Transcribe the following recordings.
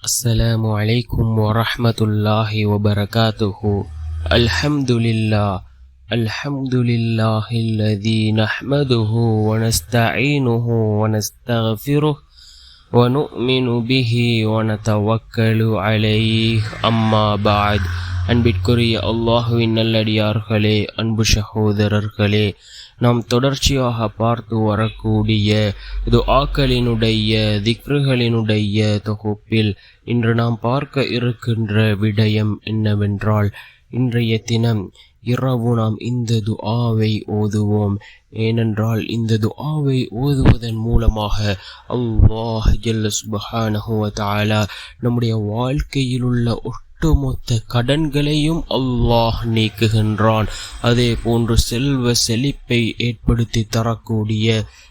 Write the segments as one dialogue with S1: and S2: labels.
S1: السلام عليكم ورحمة الله وبركاته. الحمد لله. الحمد لله الذي نحمده ونستعينه ونستغفره ونؤمن به ونتوكل عليه. أما بعد أن أنبتكري الله إن الذي أرخلي أنبشه ذررخلي. நாம் தொடர்ச்சியாக பார்த்து வரக்கூடிய துஆக்களினுடைய திக்ருகளினுடைய தொகுப்பில் இன்று நாம் பார்க்க இருக்கின்ற விடயம் என்னவென்றால் இன்றைய தினம் இரவு நாம் இந்த துஆவை ஓதுவோம். ஏனென்றால் இந்த துஆவை ஓதுவதன் மூலமாக அல்லாஹ் ஜல்ல சுபஹானஹுவ தாலா நம்முடைய வாழ்க்கையில் உள்ள ஒட்டுமொத்த கடன்களையும் அல்லாஹ் நீக்குகின்றான். அதே போன்று செல்வ செழிப்பை ஏற்படுத்தி தரக்கூடிய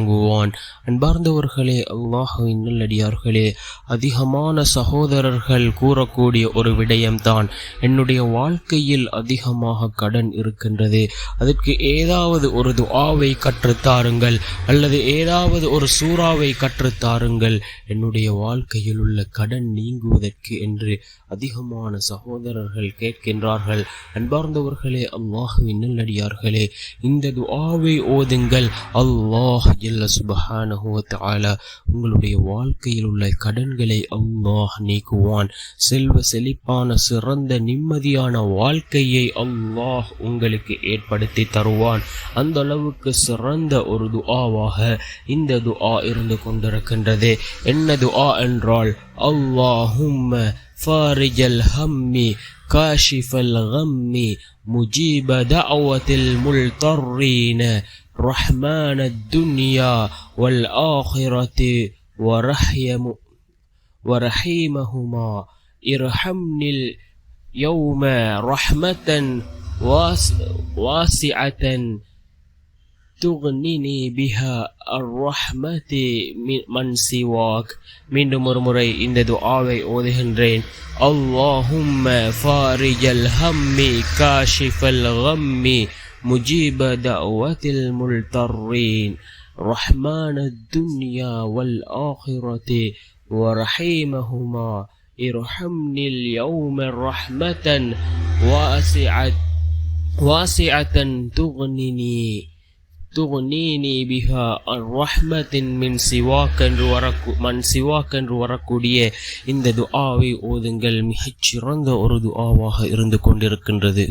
S1: வழங்குவான் அன்பார்ந்தவர்களே அல்லாஹுவின் நல்லடியார்களே அதிகமான சகோதரர்கள் கூறக்கூடிய ஒரு விடயம்தான் என்னுடைய வாழ்க்கையில் அதிகமாக கடன் இருக்கின்றது. அதற்கு ஏதாவது ஒரு துஆவை கற்றுத்தாருங்கள் அல்லது ஏதாவது ஒரு சூறாவை கற்றுத்தாருங்கள். என்னுடைய வாழ்க்கையில் உள்ள கடன் நீங்குவதற்கு என்று அதிகமான சகோதரர்கள் கேட்கின்றார்கள். அன்பார்ந்தவர்களே அல்லாஹுவின் நல்லடியார்களே இந்த துஆவை ஓதுங்கள். அல்லாஹ் ஜல்ல சுபஹானஹு உங்களுடைய வாழ்க்கையில் உள்ள கடன்களை அல்லாஹ் நீக்குவான். செல்வ செழிப்பான சிறந்த நிம்மதியான வாழ்க்கையை அல்லாஹ் உங்களுக்கு ஏற்படுத்தி தருவான். அந்த அளவுக்கு சிறந்த ஒரு துஆவாக இந்த துஆ இருந்து கொண்டிருக்கின்றது. என்ன துஆ என்றால் அல்லாஹும்ம فارج الهم كاشف الغم مجيب دعوة الملترين. رحمن الدنيا والآخرة ورحيم ورحيمهما. ارحمني اليوم رحمة واسعة تغنيني بها الرحمة من سواك மீண்டும் ஒரு முறை இந்த துஆவை ஓதுகின்றேன் اللهم فارج الهم كاشف الغم مجيب دعوة الملترين رحمن الدنيا والآخرة ورحيمهما ارحمني اليوم رحمة واسعة واسعة تغنني துகுனீனி பிஹா ரஹ்மத்தின் மின் சிவாக் என்று வரக்கு மண் சிவாக் என்று வரக்கூடிய இந்த துஆவை ஓதுங்கள். மிகச் சிறந்த ஒரு துஆவாக இருந்து கொண்டிருக்கின்றது.